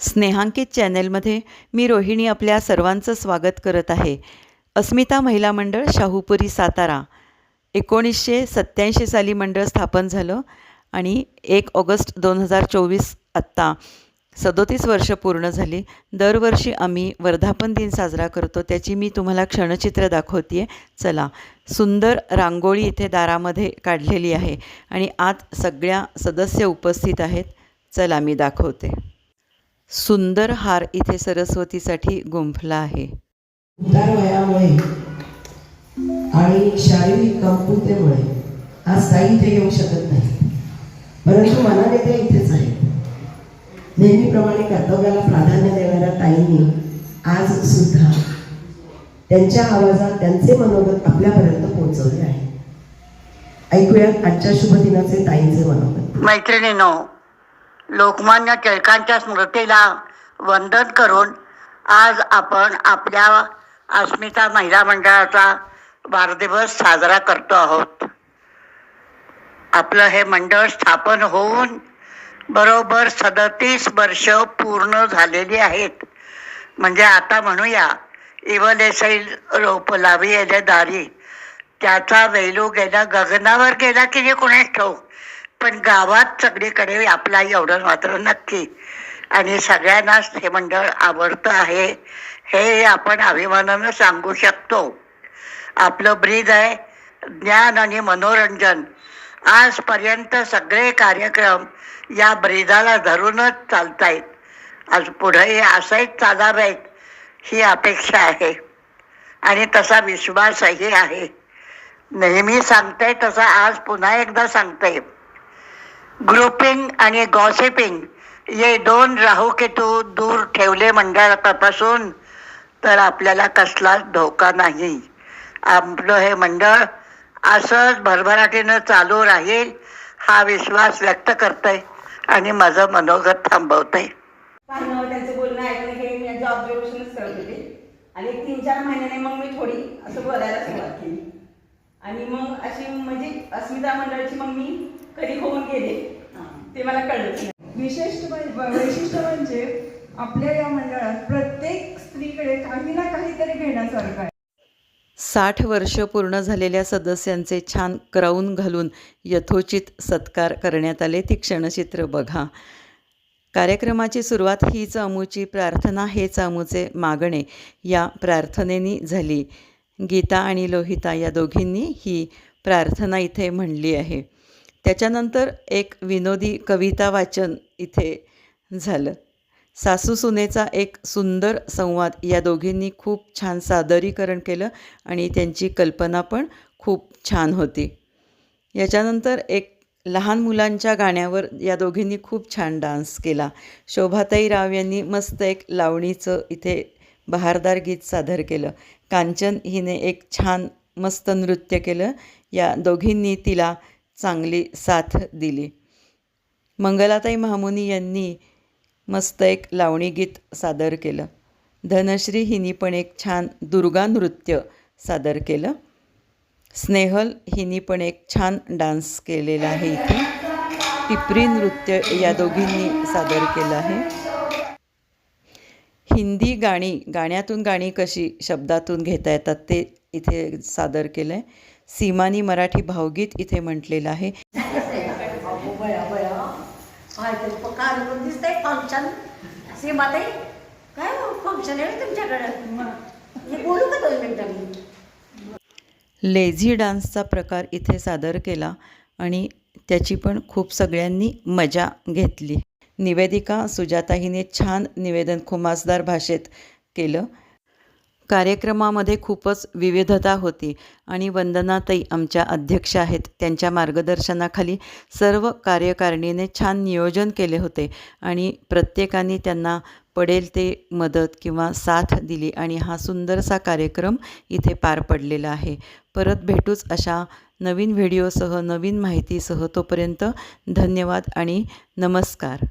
स्नेहांकित चॅनेलमध्ये मी रोहिणी आपल्या सर्वांचं स्वागत करत आहे. अस्मिता महिला मंडळ शाहूपुरी सातारा. एकोणीसशे सत्त्याऐंशी साली मंडळ स्थापन झालं आणि एक ऑगस्ट दोन हजार चोवीस आत्ता सदोतीस वर्ष पूर्ण झाली. दरवर्षी आम्ही वर्धापन दिन साजरा करतो. त्याची मी तुम्हाला क्षणचित्र दाखवते आहे चला सुंदर रांगोळी इथे दारामध्ये काढलेली आहे आणि आत सगळ्या सदस्य उपस्थित आहेत. चला मी दाखवते. सुंदर हार इथे सरस्वतीसाठी गुंफला आहे. वयामुळे आणि शारीरिक कमकुवतेमुळे आज ताई इथे येऊ शकत नाही. परंतु मनाने ते इथेच आहेत नेहमीप्रमाणे कर्तव्याला प्राधान्य देणाऱ्या ताईंनी आज सुद्धा त्यांच्या आवाजात त्यांचे मनोगत आपल्यापर्यंत पोहोचवले आहे. ऐकूयात आजच्या शुभ दिनाचे ताईंचे मनोगत. मैत्रिणीनो लोकमान्य टिळकांच्या स्मृतीला वंदन करून आज आपण आपल्या अस्मिता महिला मंडळाचा वाढदिवस साजरा करतो आहोत. आपलं हे मंडळ स्थापन होऊन बरोबर सदतीस वर्ष पूर्ण झालेली आहेत. म्हणजे आता म्हणूया इवलेसैल रोप लावी येले दारी. त्याचा वेलू गेला गगनावर गेला की जे कोणाच ठेवू पण गावात सगळीकडे आपला एवढं मात्र नक्की. आणि सगळ्यांनाच हे मंडळ आवडतं आहे हे आपण अभिमानानं सांगू शकतो. आपलं ब्रीद आहे ज्ञान आणि मनोरंजन. आजपर्यंत सगळे कार्यक्रम या ब्रीदाला धरूनच चालतायत. आज पुढेही असंच चालावेत ही अपेक्षा आहे. आणि तसा विश्वासही आहे. नेहमी सांगते तसा आज पुन्हा एकदा सांगते. ग्रुपिंग आणि गॉसिपिंग हे दोन राहू राहूकेतू दूर ठेवले मंडळापासून तर आपल्याला कसलाच धोका नाही. आपलं हे मंडळ असंच भरभराटीनं चालू राहील हा विश्वास व्यक्त करते आणि माझं मनोगत थांबवतंय. त्यांचं बोलणं ऐकणं हे मी ऑब्झर्वेशनच करत होते. आणि तीन चार महिन्याने मग मी थोडी असं बोलायला सुरुवात केली. आणि मग अशी म्हणजे अस्मिता मंडळाची मग मी कधी होऊन गेले ते मला विशिष्ट म्हणजे वैशिष्ट्य म्हणजे आपल्या या मंडळात प्रत्येक स्त्रीकडे काही ना काहीतरी घेण्यासारखं आहे. साठ वर्ष पूर्ण झालेल्या सदस्यांचे छान क्राऊन घालून यथोचित सत्कार करण्यात आले ती क्षणचित्र बघा. कार्यक्रमाची सुरुवात हीच अमूची प्रार्थना हेच अमूचे मागणे या प्रार्थनेनी झाली. गीता आणि लोहिता या दोघींनी ही प्रार्थना इथे म्हणली आहे. त्याच्यानंतर एक विनोदी कविता वाचन इथे झालं. सासू सुनेचा एक सुंदर संवाद या दोघींनी खूप छान सादरीकरण केलं आणि त्यांची कल्पना पण खूप छान होती. याच्यानंतर एक लहान मुलांच्या गाण्यावर या दोघींनी खूप छान डान्स केला. शोभाताई राव यांनी मस्त एक लावणीचं इथे बहारदार गीत सादर केलं. कांचन हिने एक छान मस्त नृत्य केलं. या दोघींनी तिला चांगली साथ दिली. मंगलाताई महामुनी यांनी मस्त एक लावणी गीत सादर केलं. धनश्री हिनी पण एक छान दुर्गा नृत्य सादर केलं. स्नेहल हिनी पण एक छान डान्स केलेला आहे इथे. टिपरी नृत्य या दोघींनी सादर केलं आहे. हिंदी गाणी गाण्यातून गाणी कशी शब्दातून घेता येतात ते इथे सादर केलं आहे सीमानी मराठी भावगीत इथे म्हटलेलं आहे. लेझी डान्सचा प्रकार इथे सादर केला आणि त्याची पण खूप सगळ्यांनी मजा घेतली. निवेदिका सुजाता हिने छान निवेदन खुमासदार भाषेत केलं. कार्यक्रमामध्ये खूपच विविधता होती. आणि वंदनाताई आमच्या अध्यक्ष आहेत. त्यांच्या मार्गदर्शनाखाली सर्व कार्यकारिणीने छान नियोजन केले होते. आणि प्रत्येकाने त्यांना पडेल ते मदत किंवा साथ दिली आणि हा सुंदरसा कार्यक्रम इथे पार पडलेला आहे. परत भेटूच अशा नवीन व्हिडिओसह नवीन माहितीसह तोपर्यंत धन्यवाद आणि नमस्कार.